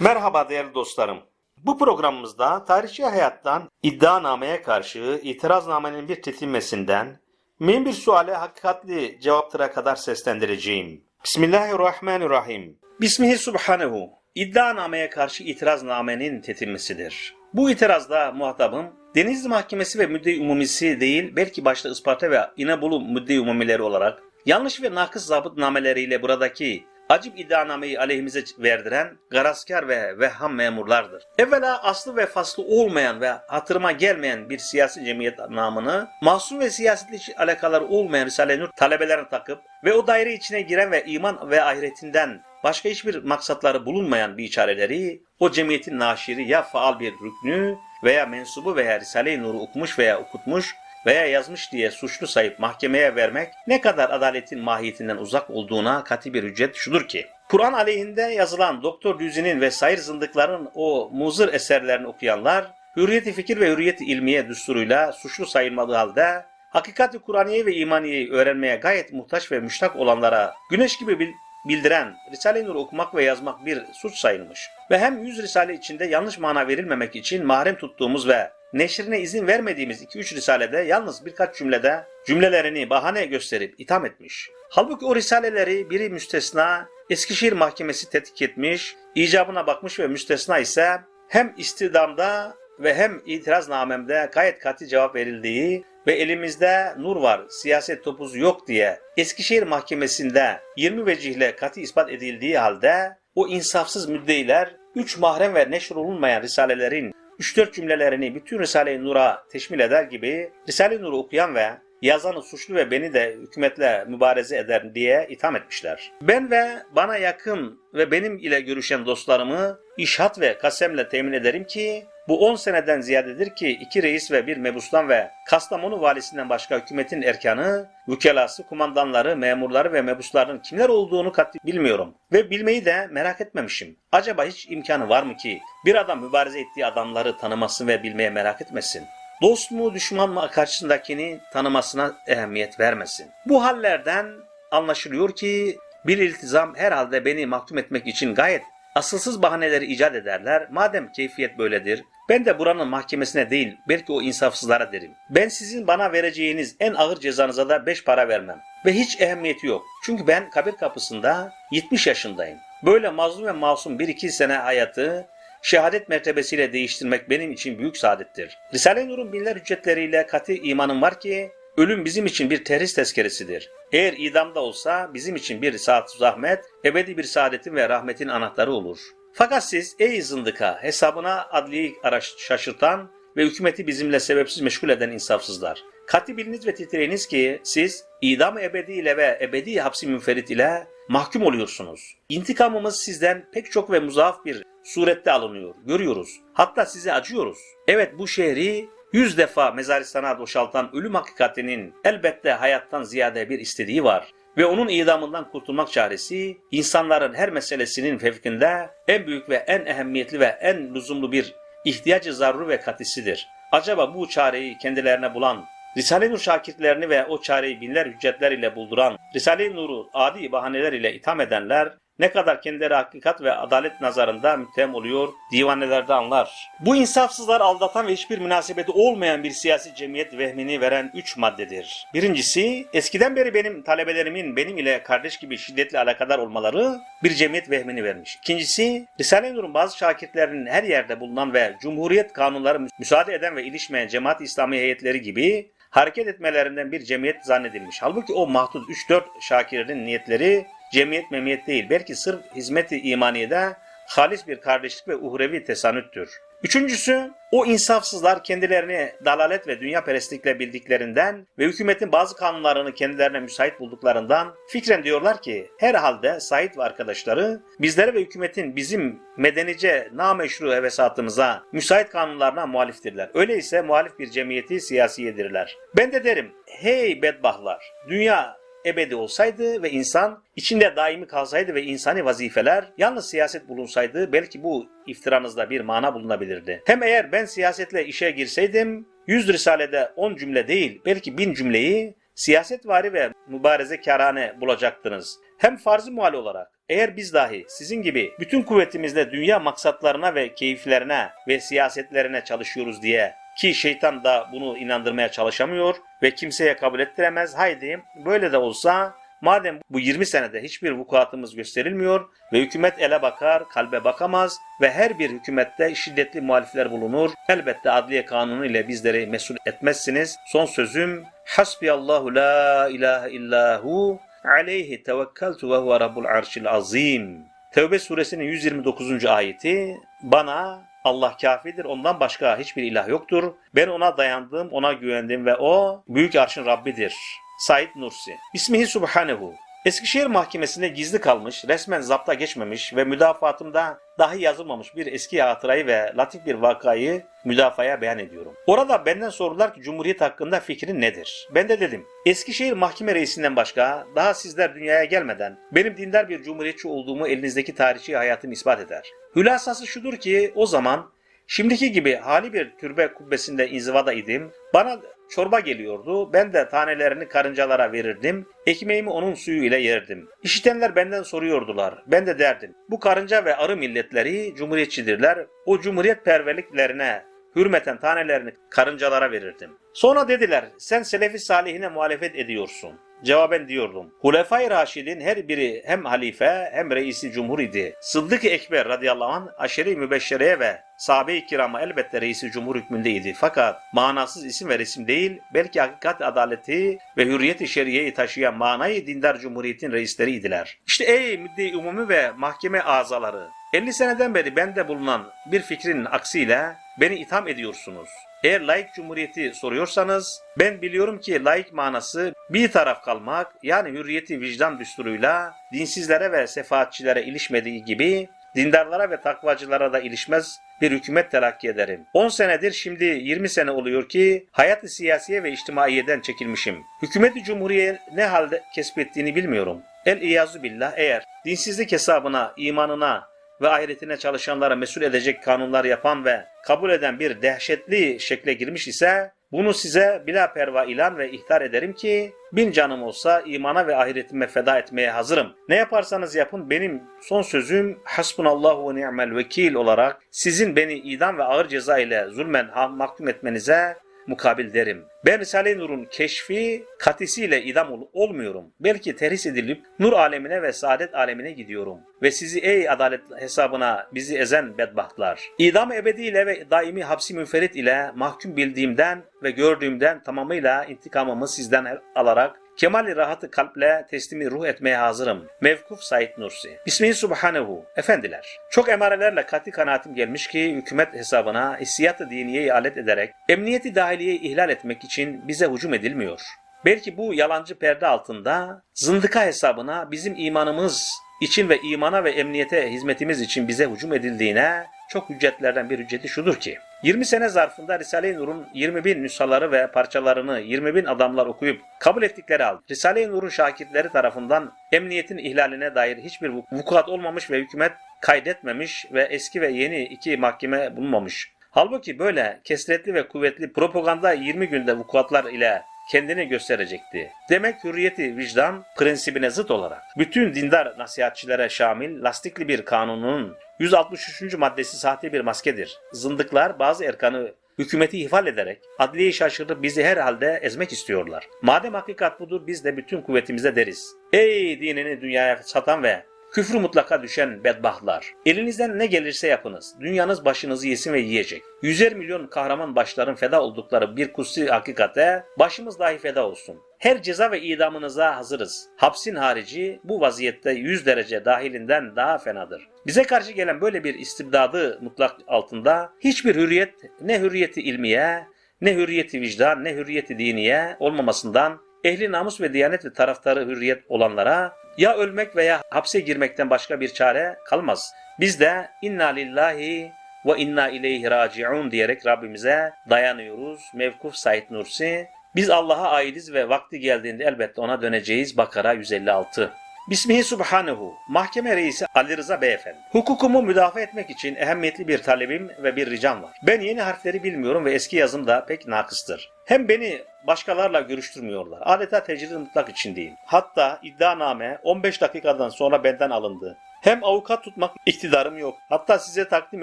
Merhaba değerli dostlarım. Bu programımızda tarihçi hayattan iddianameye karşı itiraznamenin bir tetinmesinden mühim bir suale hakikatli cevaplara kadar seslendireceğim. Bismillahirrahmanirrahim. Bismihi subhanehu. İddianameye karşı itiraznamenin tetinmesidir. Bu itirazda muhatabım Denizli Mahkemesi ve Müdde-i Umumisi değil belki başta Isparta ve İnebolu Müdde-i Umumileri olarak yanlış ve nakıs zabıtnameleriyle buradaki acip iddianameyi aleyhimize verdiren garaskar ve vehham memurlardır. Evvela aslı ve faslı olmayan ve hatırıma gelmeyen bir siyasi cemiyet namını masum ve siyasetle alakaları olmayan Risale-i Nur talebelerine takıp ve o daire içine giren ve iman ve ahiretinden başka hiçbir maksatları bulunmayan biçareleri o cemiyetin naşiri ya faal bir rüknü veya mensubu veya Risale-i Nur'u okumuş veya okutmuş veya yazmış diye suçlu sayıp mahkemeye vermek ne kadar adaletin mahiyetinden uzak olduğuna kati bir hüccet şudur ki, Kur'an aleyhinde yazılan Doktor Düzi'nin ve sair zındıkların o muzır eserlerini okuyanlar, hürriyeti fikir ve hürriyeti ilmiye düsturuyla suçlu sayılmadığı halde, hakikati Kur'aniye ve imaniyeyi öğrenmeye gayet muhtaç ve müştak olanlara güneş gibi bil- bildiren Risale-i Nur okumak ve yazmak bir suç sayılmış. Ve hem yüz Risale içinde yanlış mana verilmemek için mahrem tuttuğumuz ve neşrine izin vermediğimiz 2-3 risalede yalnız birkaç cümlede cümlelerini bahane gösterip itham etmiş. Halbuki o risaleleri biri müstesna Eskişehir Mahkemesi tetkik etmiş, icabına bakmış ve müstesna ise hem istidamda ve hem itiraznamemde gayet katı cevap verildiği ve elimizde nur var, siyaset topuzu yok diye Eskişehir Mahkemesi'nde 20 vecihle katı ispat edildiği halde o insafsız müddeiler 3 mahrem ve neşr olunmayan risalelerin 3-4 cümlelerini bütün Risale-i Nur'a teşmil eder gibi Risale-i Nur'u okuyan ve yazanı suçlu ve beni de hükümetle mübareze eder diye itham etmişler. Ben ve bana yakın ve benim ile görüşen dostlarımı işhat ve kasemle temin ederim ki bu 10 seneden ziyadedir ki iki reis ve bir mebustan ve Kastamonu valisinden başka hükümetin erkanı, vükelası, kumandanları, memurları ve mebusların kimler olduğunu katı bilmiyorum. Ve bilmeyi de merak etmemişim. Acaba hiç imkanı var mı ki bir adam mübareze ettiği adamları tanımasın ve bilmeye merak etmesin? Dost mu düşman mı karşısındakini tanımasına ehemmiyet vermesin. Bu hallerden anlaşılıyor ki bir iltizam herhalde beni mahkum etmek için gayet asılsız bahaneleri icat ederler. Madem keyfiyet böyledir, ben de buranın mahkemesine değil, belki o insafsızlara derim. Ben sizin bana vereceğiniz en ağır cezanıza da beş para vermem. Ve hiç ehemmiyeti yok. Çünkü ben kabir kapısında 70 yaşındayım. Böyle mazlum ve masum bir iki sene hayatı şehadet mertebesiyle değiştirmek benim için büyük saadettir. Risale-i Nur'un binler hüccetleriyle katı imanım var ki ölüm bizim için bir terhis tezkeresidir. Eğer idamda olsa bizim için bir saat zahmet, ebedi bir saadetin ve rahmetin anahtarı olur. Fakat siz ey zındıka hesabına adliyi şaşırtan ve hükümeti bizimle sebepsiz meşgul eden insafsızlar. Katı biliniz ve titreyiniz ki siz idam ebedi ile ve ebedi hapsi münferit ile mahkum oluyorsunuz. İntikamımız sizden pek çok ve muzaaf bir surette alınıyor. Görüyoruz. Hatta size acıyoruz. Evet bu şehri yüz defa mezaristana boşaltan ölüm hakikatinin elbette hayattan ziyade bir istediği var. Ve onun idamından kurtulmak çaresi insanların her meselesinin fevkinde en büyük ve en ehemmiyetli ve en lüzumlu bir ihtiyacı zaruri ve katisidir. Acaba bu çareyi kendilerine bulan Risale-i Nur şakirtlerini ve o çareyi binler hüccetler ile bulduran, Risale-i Nur'u adi bahaneler ile itham edenler ne kadar kendileri hakikat ve adalet nazarında müttem oluyor divanelerde anlar. Bu insafsızlar aldatan ve hiçbir münasebeti olmayan bir siyasi cemiyet vehmini veren üç maddedir. Birincisi, eskiden beri benim talebelerimin benim ile kardeş gibi şiddetli alakadar olmaları bir cemiyet vehmini vermiş. İkincisi, Risale-i Nur'un bazı şakirtlerinin her yerde bulunan ve Cumhuriyet kanunları müsaade eden ve ilişmeyen cemaat İslami heyetleri gibi hareket etmelerinden bir cemiyet zannedilmiş. Halbuki o mahdut 3-4 şakirin niyetleri cemiyet memiyet değil. Belki sırf hizmeti imaniyede halis bir kardeşlik ve uhrevi tesanüttür. Üçüncüsü, o insafsızlar kendilerini dalalet ve dünya perestlikle bildiklerinden ve hükümetin bazı kanunlarını kendilerine müsait bulduklarından fikren diyorlar ki herhalde Said ve arkadaşları bizlere ve hükümetin bizim medenice nameşru hevesatımıza müsait kanunlarına muhaliftirler. Öyleyse muhalif bir cemiyeti siyasiyedirler. Ben de derim hey bedbahtlar dünya ebedi olsaydı ve insan içinde daimi kalsaydı ve insani vazifeler yalnız siyaset bulunsaydı belki bu iftiranızda bir mana bulunabilirdi. Hem eğer ben siyasetle işe girseydim 100 risalede 10 cümle değil belki 1000 cümleyi siyasetvari ve mübareze kârane bulacaktınız. Hem farz-ı muhal olarak eğer biz dahi sizin gibi bütün kuvvetimizle dünya maksatlarına ve keyiflerine ve siyasetlerine çalışıyoruz diye ki şeytan da bunu inandırmaya çalışamıyor ve kimseye kabul ettiremez. Haydi böyle de olsa madem bu 20 senede hiçbir vukuatımız gösterilmiyor ve hükümet ele bakar, kalbe bakamaz ve her bir hükümette şiddetli muhalifler bulunur. Elbette adliye kanunu ile bizleri mesul etmezsiniz. Son sözüm Hasbiyallahu la ilahe illahu aleyhi tevekkeltu ve huve rabbul arşil azim. Tevbe suresinin 129. ayeti bana Allah kafidir ondan başka hiçbir ilah yoktur. Ben ona dayandım, ona güvendim ve o büyük arşın Rabbidir. Said Nursi. Bismihi Subhanehu. Eskişehir Mahkemesi'nde gizli kalmış, resmen zapta geçmemiş ve müdafaatımda dahi yazılmamış bir eski hatırayı ve latif bir vakayı müdafaya beyan ediyorum. Orada benden sordular ki Cumhuriyet hakkında fikrin nedir? Ben de dedim. Eskişehir Mahkeme Reisi'nden başka daha sizler dünyaya gelmeden benim dindar bir cumhuriyetçi olduğumu elinizdeki tarihçi hayatım ispat eder. Hülasası şudur ki o zaman Şimdiki gibi hali bir türbe kubbesinde inzivada idim. Bana çorba geliyordu. Ben de tanelerini karıncalara verirdim. Ekmeğimi onun suyu ile yerdim. İşitenler benden soruyordular. Ben de derdim. Bu karınca ve arı milletleri cumhuriyetçidirler. O cumhuriyet perverliklerine hürmeten tanelerini karıncalara verirdim. Sonra dediler sen Selefi Salihine muhalefet ediyorsun. Cevaben diyordum. Hulefai Raşid'in her biri hem halife hem reisi cumhur idi. Sıddık-ı Ekber radıyallahu anh aşeri mübeşşereye ve sahabe-i kirama elbette reisi cumhur hükmündeydi. Fakat manasız isim ve resim değil, belki hakikat adaleti ve hürriyet-i şeriyeyi taşıyan manayı dindar cumhuriyetin reisleriydiler. İşte ey müdde umumi ve mahkeme azaları, 50 seneden beri bende bulunan bir fikrin aksiyle beni itham ediyorsunuz. Eğer laik cumhuriyeti soruyorsanız ben biliyorum ki laik manası bir taraf kalmak yani hürriyeti vicdan düsturuyla dinsizlere ve sefaatçilere ilişmediği gibi dindarlara ve takvacılara da ilişmez bir hükümet telakki ederim. 10 senedir şimdi 20 sene oluyor ki hayat-ı siyasiye ve içtimaiyeden çekilmişim. Hükümeti cumhuriye ne halde kesbettiğini bilmiyorum. El iyazu billah eğer dinsizlik hesabına, imanına ve ahiretine çalışanlara mesul edecek kanunlar yapan ve kabul eden bir dehşetli şekle girmiş ise bunu size bila perva ilan ve ihtar ederim ki bin canım olsa imana ve ahiretime feda etmeye hazırım. Ne yaparsanız yapın benim son sözüm hasbunallahu ve ni'mel vekil olarak sizin beni idam ve ağır ceza ile zulmen mahkum etmenize mukabil derim. Ben Risale-i Nur'un keşfi katisiyle idam ol- olmuyorum. Belki terhis edilip nur alemine ve saadet alemine gidiyorum. Ve sizi ey adalet hesabına bizi ezen bedbahtlar. İdam ebediyle ve daimi hapsi müferit ile mahkum bildiğimden ve gördüğümden tamamıyla intikamımı sizden alarak Kemali rahatı kalple teslimi ruh etmeye hazırım. Mevkuf Said Nursi. Bismihi Subhanehu. Efendiler, çok emarelerle kat'i kanaatim gelmiş ki hükümet hesabına hissiyat-ı diniyeyi alet ederek emniyeti dahiliyeyi ihlal etmek için bize hücum edilmiyor. Belki bu yalancı perde altında zındıka hesabına bizim imanımız için ve imana ve emniyete hizmetimiz için bize hücum edildiğine çok hüccetlerden bir hücceti şudur ki 20 sene zarfında Risale-i Nur'un 20 bin nüshaları ve parçalarını 20 bin adamlar okuyup kabul ettikleri halde Risale-i Nur'un şakirtleri tarafından emniyetin ihlaline dair hiçbir vukuat olmamış ve hükümet kaydetmemiş ve eski ve yeni iki mahkeme bulunmamış. Halbuki böyle kesretli ve kuvvetli propaganda 20 günde vukuatlar ile kendini gösterecekti. Demek hürriyeti vicdan prensibine zıt olarak bütün dindar nasihatçilere şamil lastikli bir kanunun 163. maddesi sahte bir maskedir. Zındıklar bazı erkanı hükümeti ihfal ederek adliyeyi şaşırtıp bizi her halde ezmek istiyorlar. Madem hakikat budur biz de bütün kuvvetimize deriz. Ey dinini dünyaya satan ve Küfrü mutlaka düşen bedbahtlar. Elinizden ne gelirse yapınız. Dünyanız başınızı yesin ve yiyecek. Yüzer milyon kahraman başların feda oldukları bir kutsi hakikate başımız dahi feda olsun. Her ceza ve idamınıza hazırız. Hapsin harici bu vaziyette 100 derece dahilinden daha fenadır. Bize karşı gelen böyle bir istibdadı mutlak altında hiçbir hürriyet ne hürriyeti ilmiye ne hürriyeti vicdan ne hürriyeti diniye olmamasından ehli namus ve diyanet ve taraftarı hürriyet olanlara ya ölmek veya hapse girmekten başka bir çare kalmaz. Biz de inna lillahi ve inna ileyhi raciun diyerek Rabbimize dayanıyoruz. Mevkuf Said Nursi. Biz Allah'a aitiz ve vakti geldiğinde elbette ona döneceğiz. Bakara 156. Bismihi Subhanehu, Mahkeme Reisi Ali Rıza Beyefendi. Hukukumu müdafaa etmek için ehemmiyetli bir talebim ve bir ricam var. Ben yeni harfleri bilmiyorum ve eski yazım da pek nakıstır. Hem beni başkalarla görüştürmüyorlar. Adeta tecrid mutlak içindeyim. Hatta iddianame 15 dakikadan sonra benden alındı. Hem avukat tutmak iktidarım yok. Hatta size takdim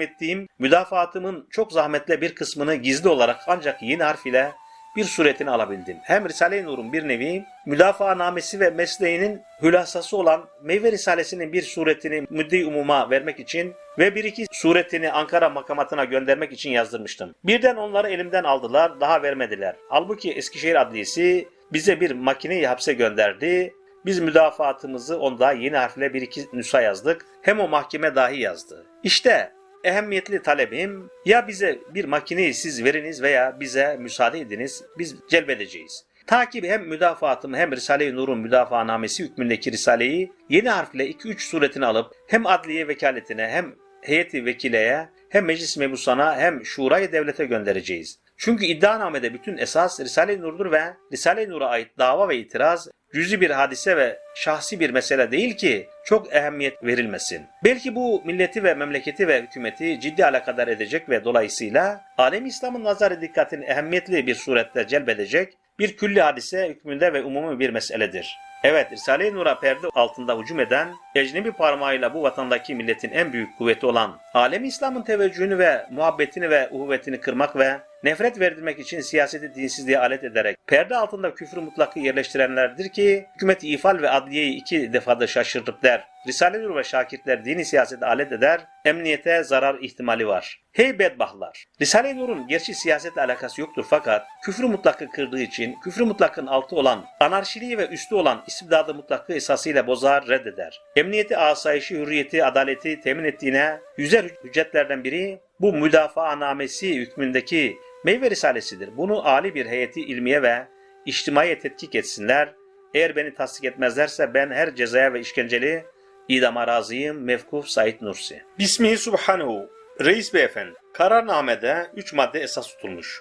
ettiğim müdafaatımın çok zahmetle bir kısmını gizli olarak ancak yeni harf ile bir suretini alabildim. Hem Risale-i Nur'un bir nevi müdafaanamesi ve mesleğinin hülasası olan Meyve Risalesi'nin bir suretini müddi umuma vermek için ve bir iki suretini Ankara makamatına göndermek için yazdırmıştım. Birden onları elimden aldılar, daha vermediler. Halbuki Eskişehir Adliyesi bize bir makineyi hapse gönderdi. Biz müdafaatımızı onda yeni harfle bir iki nüsa yazdık. Hem o mahkeme dahi yazdı. İşte ehemmiyetli talebim ya bize bir makineyi siz veriniz veya bize müsaade ediniz biz celbedeceğiz. Ta hem müdafaatımı hem Risale-i Nur'un müdafaanamesi hükmündeki Risale'yi yeni harfle 2-3 suretini alıp hem adliye vekaletine hem heyeti vekileye hem meclis mebusana hem şurayı devlete göndereceğiz. Çünkü iddianamede bütün esas Risale-i Nur'dur ve Risale-i Nur'a ait dava ve itiraz cüzi bir hadise ve şahsi bir mesele değil ki çok ehemmiyet verilmesin. Belki bu milleti ve memleketi ve hükümeti ciddi alakadar edecek ve dolayısıyla alem İslam'ın nazarı dikkatini ehemmiyetli bir surette celbedecek bir külli hadise hükmünde ve umumi bir meseledir. Evet, Risale-i Nur'a perde altında hücum eden, ecnebi parmağıyla bu vatandaki milletin en büyük kuvveti olan, alem İslam'ın teveccühünü ve muhabbetini ve uhuvvetini kırmak ve nefret verdirmek için siyaseti dinsizliğe alet ederek perde altında küfrü mutlakı yerleştirenlerdir ki hükümeti ifal ve adliyeyi iki defada şaşırtıp der. Risale-i Nur ve şakirtler dini siyasete alet eder, emniyete zarar ihtimali var. Hey bedbahtlar! Risale-i Nur'un gerçi siyasetle alakası yoktur fakat küfrü mutlakı kırdığı için küfrü mutlakın altı olan, anarşiliği ve üstü olan istibdadı mutlakı esasıyla bozar, reddeder. Emniyeti, asayişi, hürriyeti, adaleti temin ettiğine yüzer hüccetlerden biri bu müdafaanamesi hükmündeki meyve risalesidir. Bunu ali bir heyeti ilmiye ve içtimaiye tetkik etsinler. Eğer beni tasdik etmezlerse ben her cezaya ve işkenceli idama razıyım. Mevkuf Said Nursi. Bismihi Subhanehu. Reis Beyefendi, kararnamede üç madde esas tutulmuş.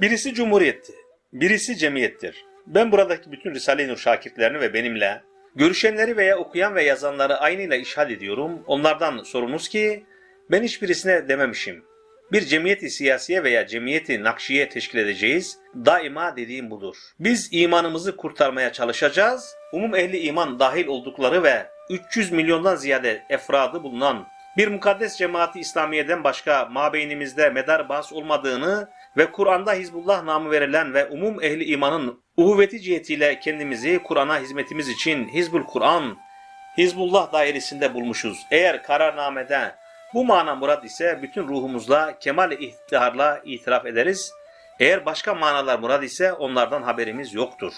Birisi cumhuriyetti, birisi cemiyettir. Ben buradaki bütün Risale-i Nur şakirtlerini ve benimle görüşenleri veya okuyan ve yazanları aynıyla işhad ediyorum. Onlardan sorunuz ki ben hiçbirisine dememişim. Bir cemiyeti siyasiye veya cemiyeti nakşiye teşkil edeceğiz. Daima dediğim budur. Biz imanımızı kurtarmaya çalışacağız. Umum ehli iman dahil oldukları ve 300 milyondan ziyade efradı bulunan bir mukaddes cemaati İslamiye'den başka mabeynimizde medar bahs olmadığını ve Kur'an'da Hizbullah namı verilen ve umum ehli imanın uhuvveti cihetiyle kendimizi Kur'an'a hizmetimiz için Hizbul Kur'an, Hizbullah dairesinde bulmuşuz. Eğer kararnamede bu mana murad ise bütün ruhumuzla, kemal ihtiharla itiraf ederiz. Eğer başka manalar murad ise onlardan haberimiz yoktur.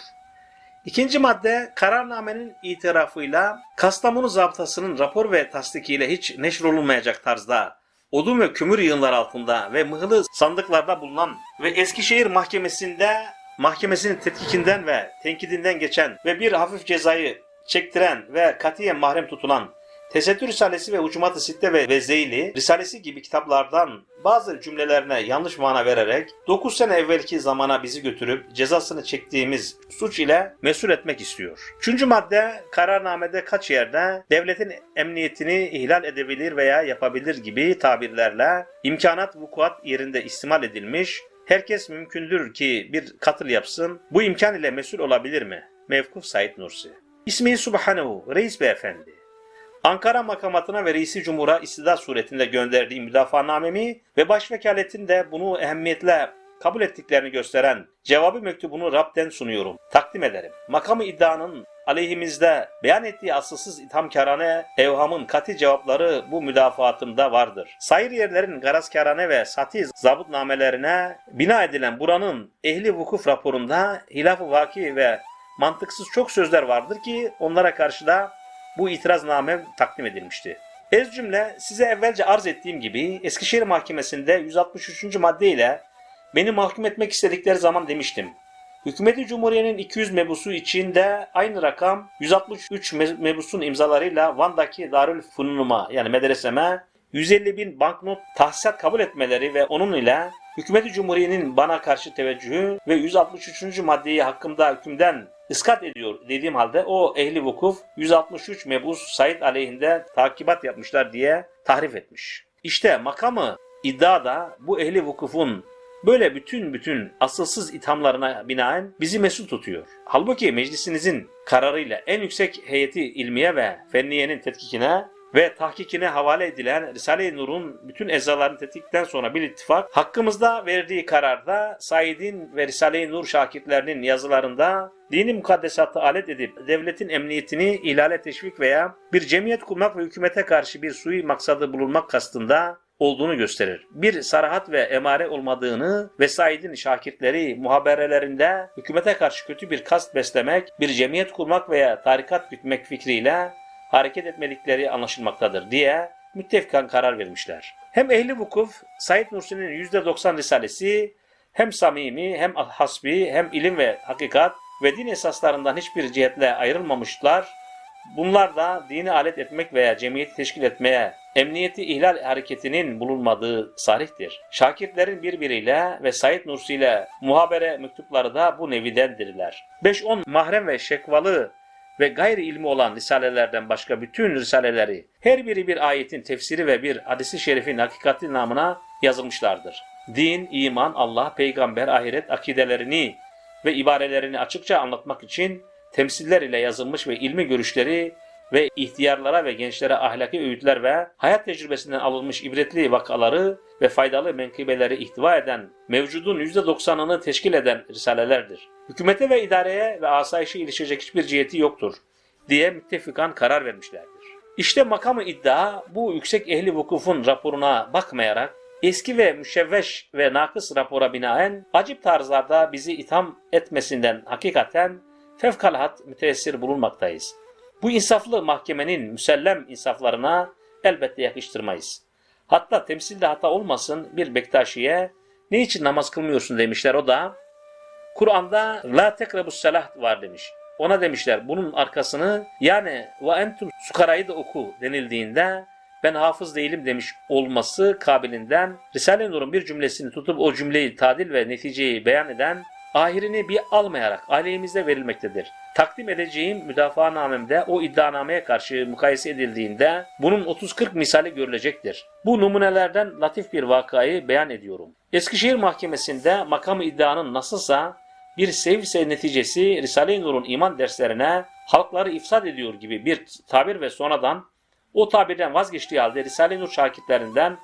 İkinci madde kararnamenin itirafıyla Kastamonu zabıtasının rapor ve tasdikiyle hiç neşrolunmayacak tarzda odun ve kömür yığınları altında ve mıhlı sandıklarda bulunan ve Eskişehir Mahkemesi'nde mahkemesinin tetkikinden ve tenkidinden geçen ve bir hafif cezayı çektiren ve katiyen mahrem tutulan Tesettür Risalesi ve Hucumat-ı Sitte ve Vezeyli Risalesi gibi kitaplardan bazı cümlelerine yanlış mana vererek 9 sene evvelki zamana bizi götürüp cezasını çektiğimiz suç ile mesul etmek istiyor. Üçüncü madde kararnamede kaç yerde devletin emniyetini ihlal edebilir veya yapabilir gibi tabirlerle imkanat vukuat yerinde istimal edilmiş. Herkes mümkündür ki bir katıl yapsın. Bu imkan ile mesul olabilir mi? Mevkuf Said Nursi. İsmi Subhanehu, Reis Beyefendi. Ankara makamatına ve reisi cumhura istidat suretinde gönderdiği müdafaanamemi ve başvekaletin de bunu ehemmiyetle kabul ettiklerini gösteren cevabı mektubunu Rab'den sunuyorum. Takdim ederim. Makamı iddianın aleyhimizde beyan ettiği asılsız ithamkarane evhamın kati cevapları bu müdafaatımda vardır. Sayır yerlerin garazkarane ve sati zabıtnamelerine bina edilen buranın ehli vukuf raporunda hilaf-ı vaki ve mantıksız çok sözler vardır ki onlara karşı da bu itirazname takdim edilmişti. Ez cümle size evvelce arz ettiğim gibi Eskişehir Mahkemesi'nde 163. madde ile beni mahkum etmek istedikleri zaman demiştim. Hükümeti Cumhuriye'nin 200 mebusu içinde aynı rakam 163 me- mebusun imzalarıyla Van'daki Darül Fununuma yani medreseme 150 bin banknot tahsisat kabul etmeleri ve onun ile Hükümeti Cumhuriye'nin bana karşı teveccühü ve 163. maddeyi hakkımda hükümden ıskat ediyor dediğim halde o ehli vukuf 163 mebus Said aleyhinde takibat yapmışlar diye tahrif etmiş. İşte makamı iddia da bu ehli vukufun böyle bütün bütün asılsız ithamlarına binaen bizi mesut tutuyor. Halbuki meclisinizin kararıyla en yüksek heyeti ilmiye ve fenniyenin tetkikine ve tahkikine havale edilen Risale-i Nur'un bütün ezalarını tetkikten sonra bir ittifak hakkımızda verdiği kararda Said'in ve Risale-i Nur şakirtlerinin yazılarında dini mukaddesatı alet edip devletin emniyetini ihlale teşvik veya bir cemiyet kurmak ve hükümete karşı bir sui maksadı bulunmak kastında olduğunu gösterir. Bir sarahat ve emare olmadığını ve Said'in şakirtleri muhaberelerinde hükümete karşı kötü bir kast beslemek, bir cemiyet kurmak veya tarikat gütmek fikriyle hareket etmedikleri anlaşılmaktadır diye müttefikan karar vermişler. Hem ehli vukuf Said Nursi'nin %90 risalesi hem samimi hem hasbi hem ilim ve hakikat ve din esaslarından hiçbir cihetle ayrılmamışlar. Bunlar da dini alet etmek veya cemiyeti teşkil etmeye, emniyeti ihlal hareketinin bulunmadığı sarihtir. Şakirtlerin birbiriyle ve Said Nursi ile muhabere mektupları da bu nevidendirler. 5-10 mahrem ve şekvalı ve gayri ilmi olan risalelerden başka bütün risaleleri her biri bir ayetin tefsiri ve bir hadisi şerifin hakikati namına yazılmışlardır. Din, iman, Allah, peygamber, ahiret akidelerini ve ibarelerini açıkça anlatmak için temsiller ile yazılmış ve ilmi görüşleri ve ihtiyarlara ve gençlere ahlaki öğütler ve hayat tecrübesinden alınmış ibretli vakaları ve faydalı menkıbeleri ihtiva eden, mevcudun %90'ını teşkil eden risalelerdir. Hükümete ve idareye ve asayişe ilişecek hiçbir ciheti yoktur diye müttefikan karar vermişlerdir. İşte makamı iddia bu yüksek ehli vukufun raporuna bakmayarak eski ve müşevveş ve nakıs rapora binaen acip tarzlarda bizi itham etmesinden hakikaten fevkalahat müteessir bulunmaktayız. Bu insaflı mahkemenin müsellem insaflarına elbette yakıştırmayız. Hatta temsilde hata olmasın bir Bektaşi'ye ne için namaz kılmıyorsun demişler o da Kur'an'da la tekrebus salah var demiş. Ona demişler bunun arkasını yani ve entum sukarayı da oku denildiğinde ben hafız değilim demiş olması kabilinden Risale-i Nur'un bir cümlesini tutup o cümleyi tadil ve neticeyi beyan eden ahirini bir almayarak aleyhimizde verilmektedir. Takdim edeceğim müdafaa namemde o iddianameye karşı mukayese edildiğinde bunun 30-40 misali görülecektir. Bu numunelerden latif bir vakayı beyan ediyorum. Eskişehir Mahkemesi'nde makamı iddianın nasılsa bir sevse neticesi Risale-i Nur'un iman derslerine halkları ifsad ediyor gibi bir tabir ve sonradan o tabirden vazgeçtiği halde Risale-i Nur şakitlerinden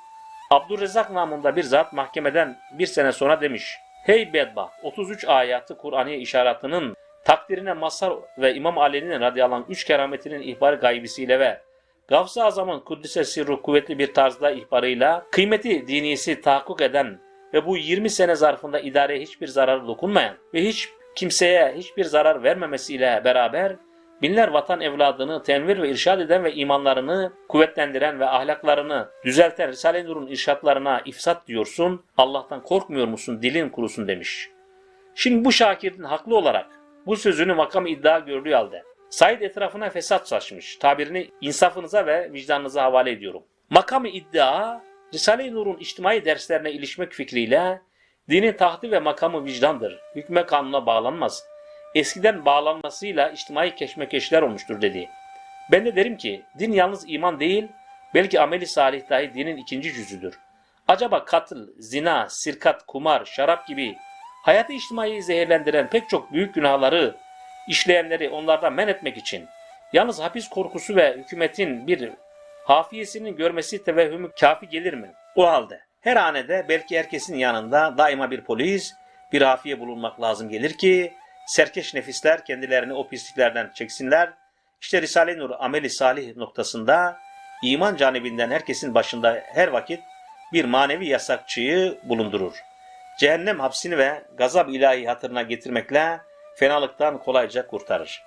Abdurrezzak namında bir zat mahkemeden bir sene sonra demiş. Hey bedbaht 33 ayatı Kur'an'ı işaretinin takdirine mazhar ve İmam Ali'nin radıyallahu anh üç kerametinin ihbar gaybisiyle ve Gavs-ı Azam'ın Kuddise Sirru kuvvetli bir tarzda ihbarıyla kıymeti dinisi tahakkuk eden ve bu 20 sene zarfında idareye hiçbir zarar dokunmayan ve hiç kimseye hiçbir zarar vermemesiyle beraber binler vatan evladını tenvir ve irşad eden ve imanlarını kuvvetlendiren ve ahlaklarını düzelten Risale-i Nur'un irşatlarına ifsat diyorsun, Allah'tan korkmuyor musun, dilin kurusun demiş. Şimdi bu şakirdin haklı olarak bu sözünü makam iddia gördüğü halde Said etrafına fesat saçmış. Tabirini insafınıza ve vicdanınıza havale ediyorum. Makamı iddia Risale-i Nur'un içtimai derslerine ilişmek fikriyle dinin tahtı ve makamı vicdandır. Hükme kanuna bağlanmaz. Eskiden bağlanmasıyla içtimai keşmekeşler olmuştur dedi. Ben de derim ki din yalnız iman değil belki ameli salih dahi dinin ikinci cüzüdür. Acaba katıl, zina, sirkat, kumar, şarap gibi hayatı içtimai zehirlendiren pek çok büyük günahları işleyenleri onlardan men etmek için yalnız hapis korkusu ve hükümetin bir hafiyesinin görmesi tevehhümü kafi gelir mi? O halde her hanede belki herkesin yanında daima bir polis, bir hafiye bulunmak lazım gelir ki serkeş nefisler kendilerini o pisliklerden çeksinler. İşte Risale-i Nur ameli salih noktasında iman canibinden herkesin başında her vakit bir manevi yasakçıyı bulundurur. Cehennem hapsini ve gazap ilahi hatırına getirmekle fenalıktan kolayca kurtarır.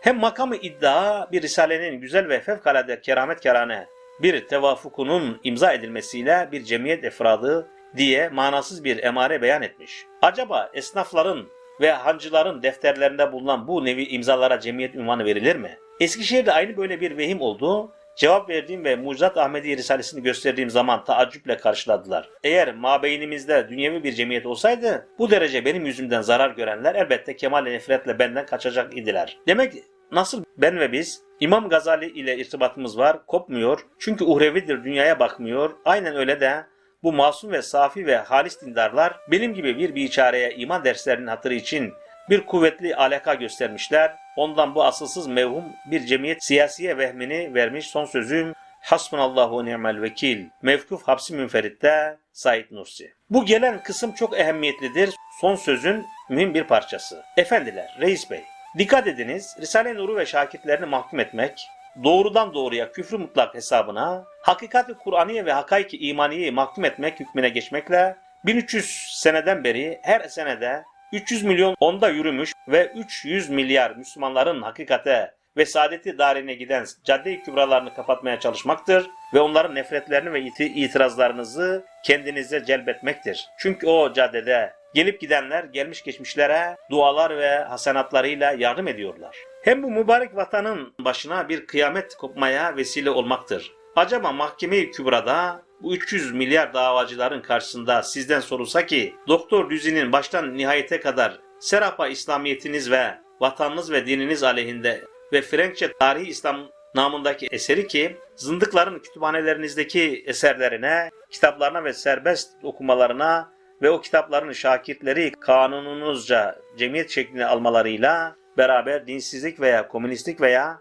Hem makamı iddia bir risalenin güzel ve fevkalade keramet kerane bir tevafukunun imza edilmesiyle bir cemiyet efradı diye manasız bir emare beyan etmiş. Acaba esnafların ve hancıların defterlerinde bulunan bu nevi imzalara cemiyet ünvanı verilir mi? Eskişehir'de aynı böyle bir vehim oldu Cevap verdiğim ve Mucizat Ahmedi Risalesini gösterdiğim zaman taaccüple karşıladılar. Eğer mabeynimizde dünyevi bir cemiyet olsaydı bu derece benim yüzümden zarar görenler elbette kemal nefretle benden kaçacak idiler. Demek nasıl ben ve biz İmam Gazali ile irtibatımız var, kopmuyor. Çünkü uhrevidir, dünyaya bakmıyor. Aynen öyle de bu masum ve safi ve halis dindarlar benim gibi bir biçareye iman derslerinin hatırı için bir kuvvetli alaka göstermişler. Ondan bu asılsız mevhum bir cemiyet siyasiye vehmini vermiş son sözüm Hasbunallahu ni'mel vekil. Mevkuf hapsi münferitte Said Nursi. Bu gelen kısım çok ehemmiyetlidir. Son sözün mühim bir parçası. Efendiler, reis bey, dikkat ediniz. Risale-i Nur'u ve şakirtlerini mahkum etmek, doğrudan doğruya küfrü mutlak hesabına, hakikati Kur'aniye ve hakaiki imaniyeyi mahkum etmek hükmüne geçmekle 1300 seneden beri her senede 300 milyon onda yürümüş ve 300 milyar Müslümanların hakikate ve saadeti darine giden cadde-i kübralarını kapatmaya çalışmaktır ve onların nefretlerini ve iti- itirazlarınızı kendinize celbetmektir. Çünkü o caddede gelip gidenler gelmiş geçmişlere dualar ve hasenatlarıyla yardım ediyorlar. Hem bu mübarek vatanın başına bir kıyamet kopmaya vesile olmaktır. Acaba mahkeme-i kübrada bu 300 milyar davacıların karşısında sizden sorulsa ki Doktor Düzi'nin baştan nihayete kadar Serapa İslamiyetiniz ve vatanınız ve dininiz aleyhinde ve Frenkçe Tarihi İslam namındaki eseri ki zındıkların kütüphanelerinizdeki eserlerine, kitaplarına ve serbest okumalarına ve o kitapların şakirtleri kanununuzca cemiyet şeklini almalarıyla beraber dinsizlik veya komünistlik veya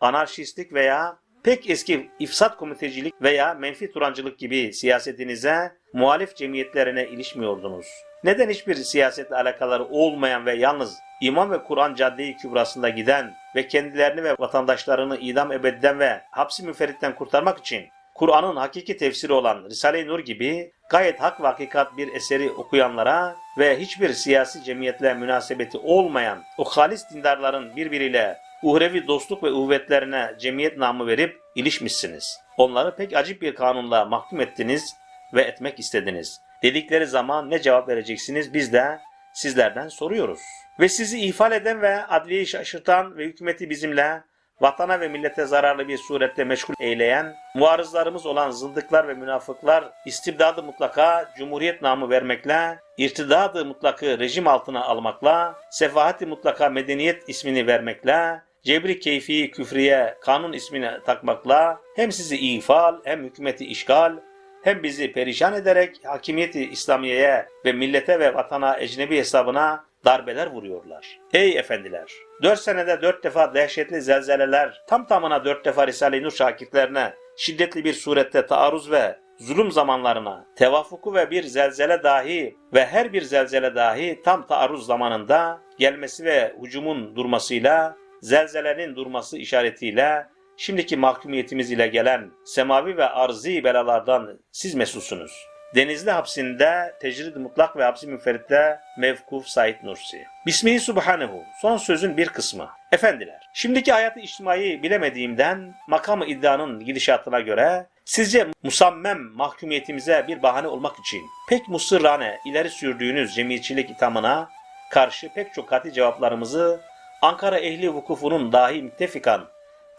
anarşistlik veya pek eski ifsat komitecilik veya menfi turancılık gibi siyasetinize muhalif cemiyetlerine ilişmiyordunuz. Neden hiçbir siyasetle alakaları olmayan ve yalnız İman ve Kur'an cadde-i kübrasında giden ve kendilerini ve vatandaşlarını idam ebediden ve hapsi müferritten kurtarmak için Kur'an'ın hakiki tefsiri olan Risale-i Nur gibi gayet hak ve hakikat bir eseri okuyanlara ve hiçbir siyasi cemiyetle münasebeti olmayan o halis dindarların birbiriyle uhrevi dostluk ve uhvetlerine cemiyet namı verip ilişmişsiniz. Onları pek acip bir kanunla mahkum ettiniz ve etmek istediniz. Dedikleri zaman ne cevap vereceksiniz biz de sizlerden soruyoruz. Ve sizi ihfal eden ve adliyeyi şaşırtan ve hükümeti bizimle vatana ve millete zararlı bir surette meşgul eyleyen, muarızlarımız olan zındıklar ve münafıklar istibdadı mutlaka cumhuriyet namı vermekle, irtidadı mutlakı rejim altına almakla, sefahati mutlaka medeniyet ismini vermekle, cebri keyfi küfriye kanun ismini takmakla hem sizi ifal hem hükümeti işgal hem bizi perişan ederek hakimiyeti İslamiye'ye ve millete ve vatana ecnebi hesabına darbeler vuruyorlar. Ey efendiler! Dört senede dört defa dehşetli zelzeleler, tam tamına dört defa Risale-i Nur şakirtlerine şiddetli bir surette taarruz ve zulüm zamanlarına, tevafuku ve bir zelzele dahi ve her bir zelzele dahi tam taarruz zamanında gelmesi ve hücumun durmasıyla, zelzelenin durması işaretiyle şimdiki mahkumiyetimiz ile gelen semavi ve arzi belalardan siz mesulsunuz. Denizli hapsinde tecrid mutlak ve hapsi müferritte mevkuf Said Nursi. Bismihi Subhanehu. Son sözün bir kısmı. Efendiler, şimdiki hayatı içtimai bilemediğimden makamı iddianın gidişatına göre sizce musammem mahkumiyetimize bir bahane olmak için pek musırrane ileri sürdüğünüz cemiyetçilik ithamına karşı pek çok katı cevaplarımızı Ankara ehli vukufunun dahi müttefikan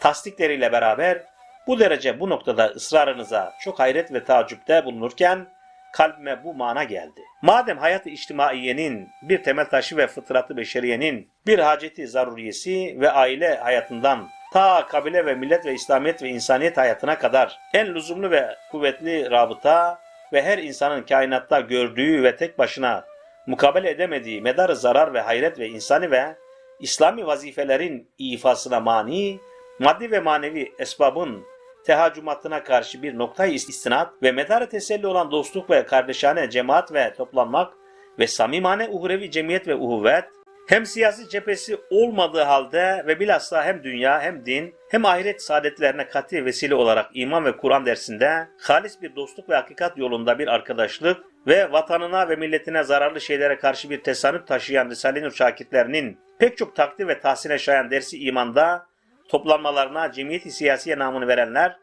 tasdikleriyle beraber bu derece bu noktada ısrarınıza çok hayret ve tacipte bulunurken kalbime bu mana geldi. Madem hayat-ı içtimaiyenin bir temel taşı ve fıtratı beşeriyenin bir haceti zaruriyesi ve aile hayatından ta kabile ve millet ve İslamiyet ve insaniyet hayatına kadar en lüzumlu ve kuvvetli rabıta ve her insanın kainatta gördüğü ve tek başına mukabele edemediği medarı zarar ve hayret ve insani ve İslami vazifelerin ifasına mani, maddi ve manevi esbabın tehacumatına karşı bir noktayı istinat ve medarı teselli olan dostluk ve kardeşane cemaat ve toplanmak ve samimane uhrevi cemiyet ve uhuvvet, hem siyasi cephesi olmadığı halde ve bilhassa hem dünya hem din hem ahiret saadetlerine katı vesile olarak iman ve Kur'an dersinde halis bir dostluk ve hakikat yolunda bir arkadaşlık ve vatanına ve milletine zararlı şeylere karşı bir tesanüt taşıyan Risale-i Nur şakirtlerinin pek çok takdir ve tahsine şayan dersi imanda toplanmalarına cemiyeti siyasiye namını verenler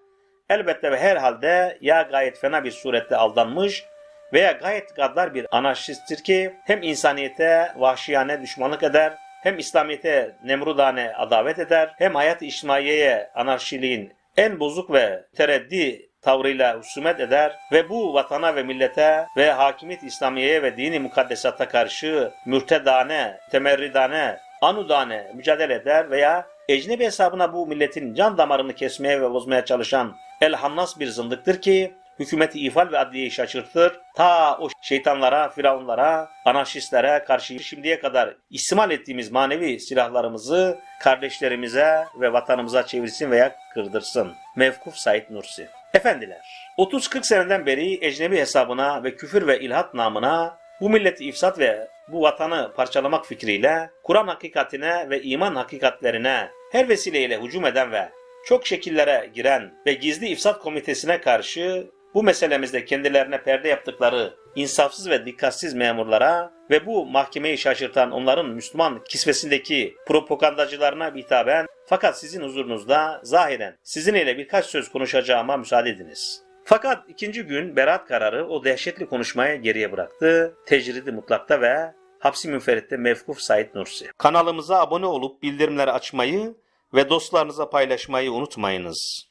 elbette ve herhalde ya gayet fena bir surette aldanmış veya gayet gaddar bir anarşisttir ki hem insaniyete vahşiyane düşmanlık eder hem İslamiyete nemrudane adavet eder hem hayat-ı içtimaiyeye anarşiliğin en bozuk ve tereddi tavrıyla husumet eder ve bu vatana ve millete ve hakimiyet İslamiye'ye ve dini mukaddesata karşı mürtedane, temerridane, anudane mücadele eder veya ecnebi hesabına bu milletin can damarını kesmeye ve bozmaya çalışan elhannas bir zındıktır ki hükümeti ifal ve adliyeyi şaşırtır. Ta o şeytanlara, firavunlara, anarşistlere karşı şimdiye kadar istimal ettiğimiz manevi silahlarımızı kardeşlerimize ve vatanımıza çevirsin veya kırdırsın. Mevkuf Said Nursi Efendiler, 30-40 seneden beri ecnebi hesabına ve küfür ve ilhat namına bu milleti ifsat ve bu vatanı parçalamak fikriyle Kur'an hakikatine ve iman hakikatlerine her vesileyle hücum eden ve çok şekillere giren ve gizli ifsat komitesine karşı bu meselemizde kendilerine perde yaptıkları insafsız ve dikkatsiz memurlara ve bu mahkemeyi şaşırtan onların Müslüman kisvesindeki propagandacılarına hitaben fakat sizin huzurunuzda zahiren sizin ile birkaç söz konuşacağıma müsaade ediniz. Fakat ikinci gün beraat kararı o dehşetli konuşmayı geriye bıraktı. Tecridi mutlakta ve hapsi münferitte mevkuf Said Nursi. Kanalımıza abone olup bildirimleri açmayı ve dostlarınıza paylaşmayı unutmayınız.